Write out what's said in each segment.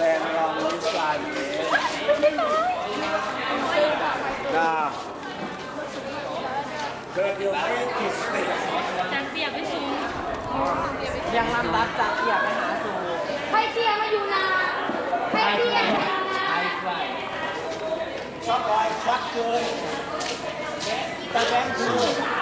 ดงรองวิชาเองนะเกิดอยู่ไม่กี่สต็ปจากเปียกไปสูงยังลำดับจากเกียรไปหาสู่ให้เตี้ยมาอยู่นาให้เตี้ยมาอยู่นาไฮไฟช็อตลอยช็อตเกินแตะแบงค์คือ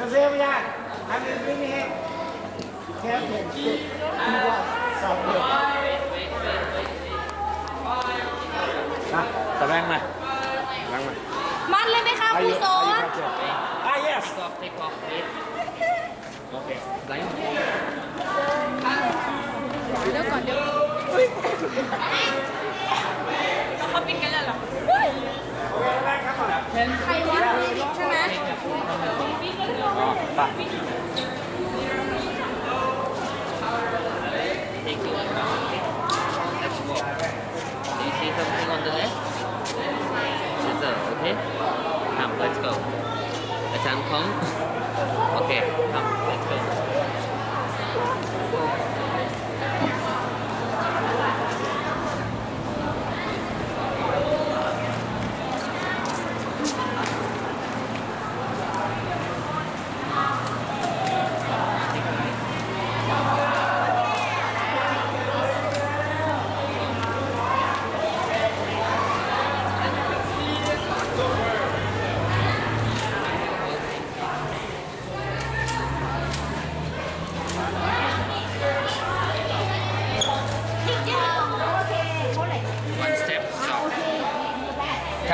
Nó rêu ra, ăn đến dưới mi hẹn. Theo điểm cực, đi qua, sáu điểm. Nào, tập răng này. Răng này. Mắt lên mấy khá phù số. Ah, yes. Stop, take off, please. Okay, đánh. Đưa còn đưa. Nó không biết cái là lắm. pa. Take. Let's go. Do you see something on the left? Okay? Come, let's go. Come. Okay, come, let's go.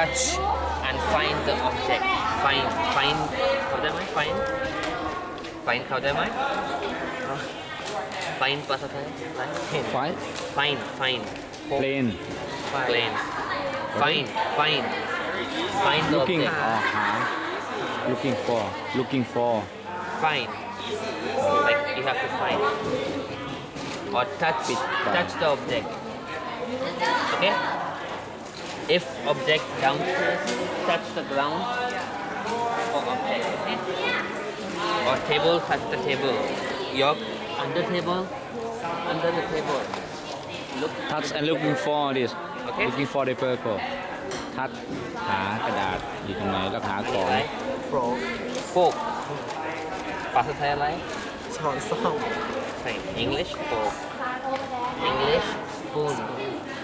touch and find the object. Find, find, how am I? Find, find, how am I? Find, find, find, find, find, plane, plane, find, find, find the looking, object. Uh -huh. Looking for, looking for. Find, like you have to find or touch, it. touch the object. Okay if object downstairs touch the ground for object okay or table touch the table your under table under the table look touch and looking for this Okay. looking for the purple touch หากระดาษอยู่ตรงไหนแล้วหาของ อะไร frog โฟกภาษาไทยอะไร ช้อนส้อม ใช่ English fork English spoon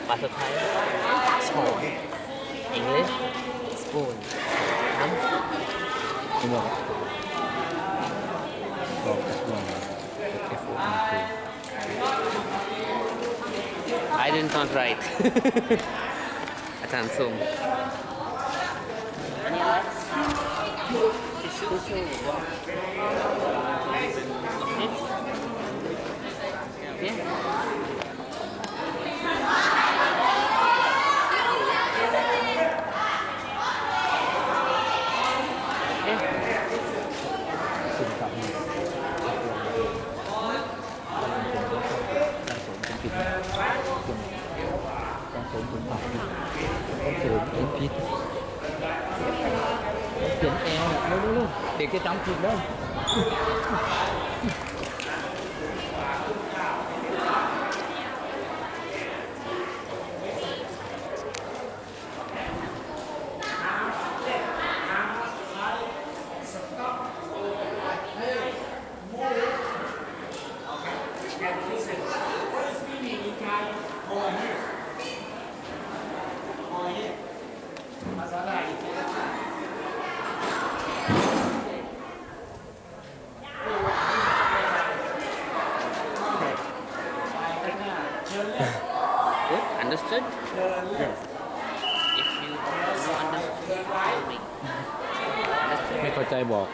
ภาษาไทย ช้อน English spoon คุณบอกบอกกระทรวง F O N K I did not write อาจารย์ซุ่มอันนี้อะไรทิชชู่ทิชชู่โอเค chuyển em luôn luôn luôn để cái trong thịt đó. บอก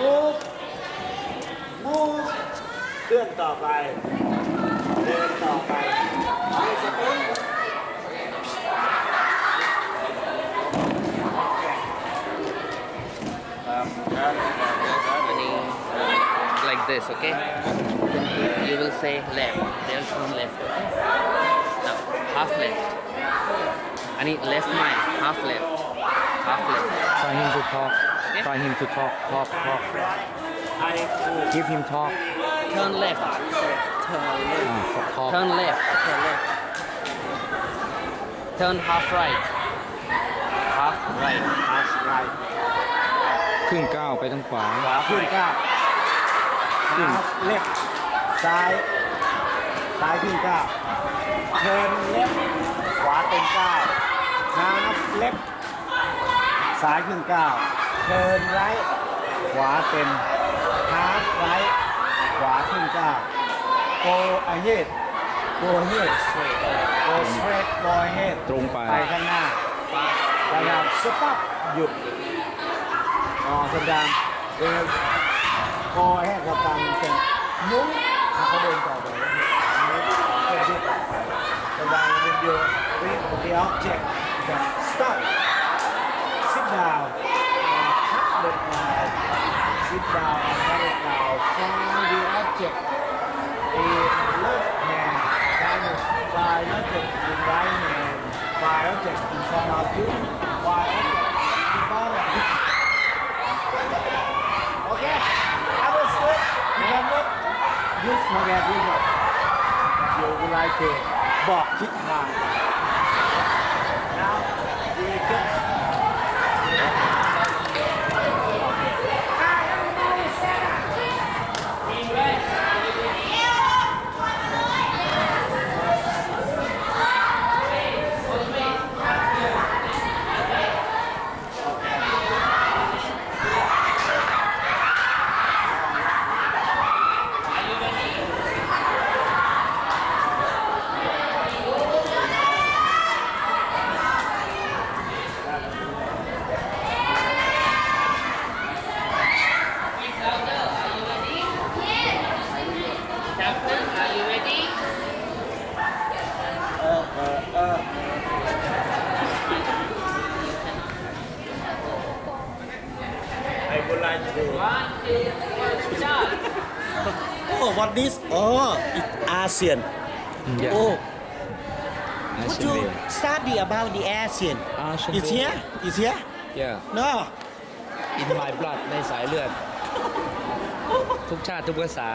มูฟ ลื่อนต่อไป เดินต่อไปไม่สปริง Running like this, okay? Then you will say left. They'll turn left, okay? Now, half left. I need left mind, half left. Half left. try him to talk try him to talk talk talk ไอ้คู give him talk Turn left. อ่า talk Turn left. Turn left. Turn half right. Half right. อาสไรครึ่งก้าวไปทางขวาขวาขึ้นก้าวขึ้นเล็บ ซ้าย ซ้ายขึ้นก้าวเทิร์นเล็บขวาเป็นก้าวฮาฟเล็บซ้ายขึ้นก้าวเทิร์นไรขวาเป็นฮาฟไรขวาขึ้นก้าวโกอเฮดโกเฮดโกสเตรทโกเฮดตรงไปไปข้างหน้าพยายามสต็อปหยุดอ๋อสัญญาณเดินคอแห้งกับตังเสร็จมุ้ง วิ่งเดียวเจ็คแบบ stop sit down cut the cloud sit down and cut the cloud find the object in left hand kind of find object in right hand find object in front of you find object in front of you okay understood remember use vocabulary you would like to บอกทิศทาง oh what this oh it's ASEAN Yeah. oh I would see you them. study about the ASEAN Asian it's game. here it's here yeah no in my blood ในสายเลือด ทุกชาติทุกภาษา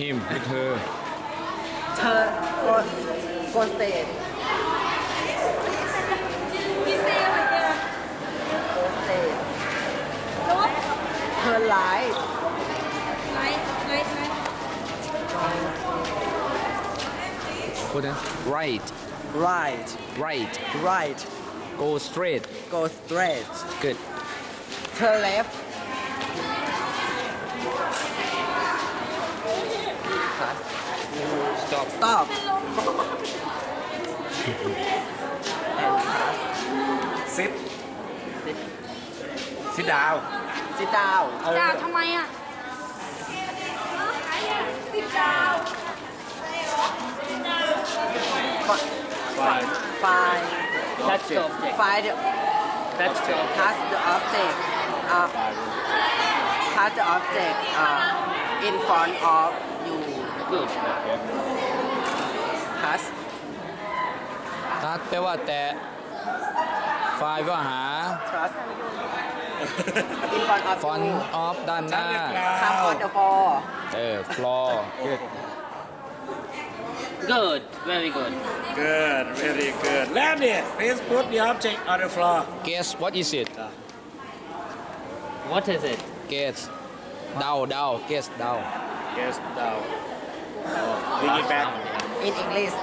him with her เธอโกโกสเตท พี่เซ่เหมือนกัน โกสเตท ลบ เธอไลท์ ไลท์ไลท์ไลท์ พูดนะ right right right right go straight go straight good เธอ left Stop. stop ซิดซิดดาว sit down ดาวทำไมอะสิบดาว find find Touch the object. find the Touch the object. touch the object uh, touch the object uh, in front of you Good. touch ทัดแปลว่าแต่ฝ่ายว่าหา trust in front of ฟอน you ออฟด้านหน้า come on the floor เออ floor good Good. Very good. good very good แล้วเนี่ย please put the object on the floor guess what is it What is it? guess เดาเดา guess เดา yes down oh, Bring it back in English.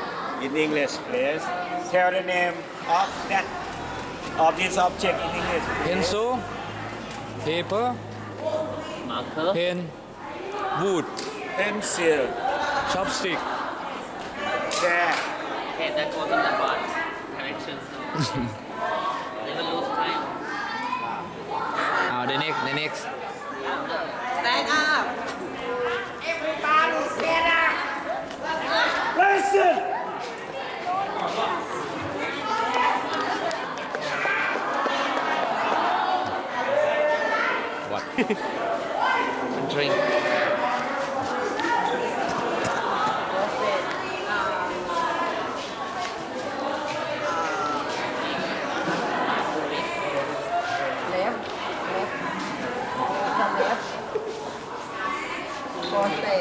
in English, please. Tell the name of that of this object in English. please. Pencil, paper, marker, pen, wood, Pencil. chopstick, There. Okay, that wasn't the part. Directions. they will lose time. uh, the next, the next. บอสเตะ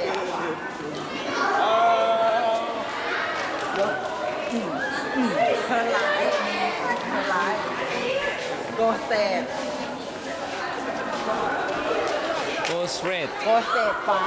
เธอร้ายเธอร้ายโกเตปโกสเรดโกเตปฟา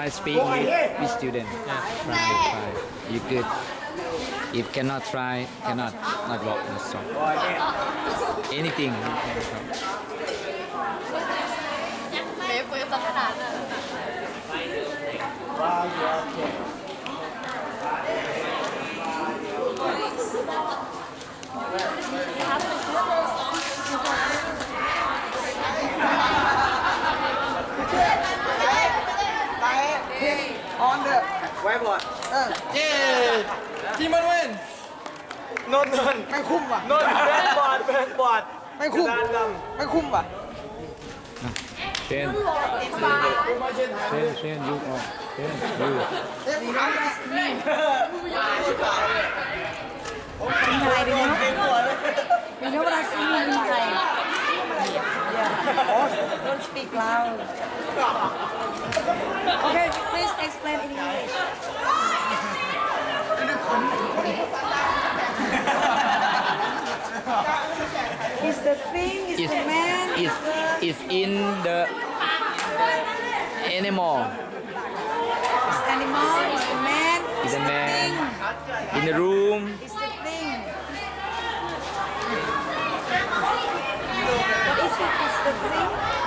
ป try speak with, with student try try you good if cannot try cannot not walk not stop โอ้ยเนี่ย anything you can stop ว้าวเยอะเ on the whiteboard เออเย้ทีมันเว้นนนท์นนท์ไม่คุ้มว่ะ นนท์แบนบอดแบนบอดไม่คุ้มไม่คุ้มว่ะ เชนเชนเชนยูกออกเชนยูเอ๊ยมึงร้านอะไรไทยดีนะมีเท่าไหร่ซีมีไทย Yeah. Don't speak loud. Is is man is is in the animal. Is animal is the man is the man thing. in the room. Is the thing. What is it? Is the thing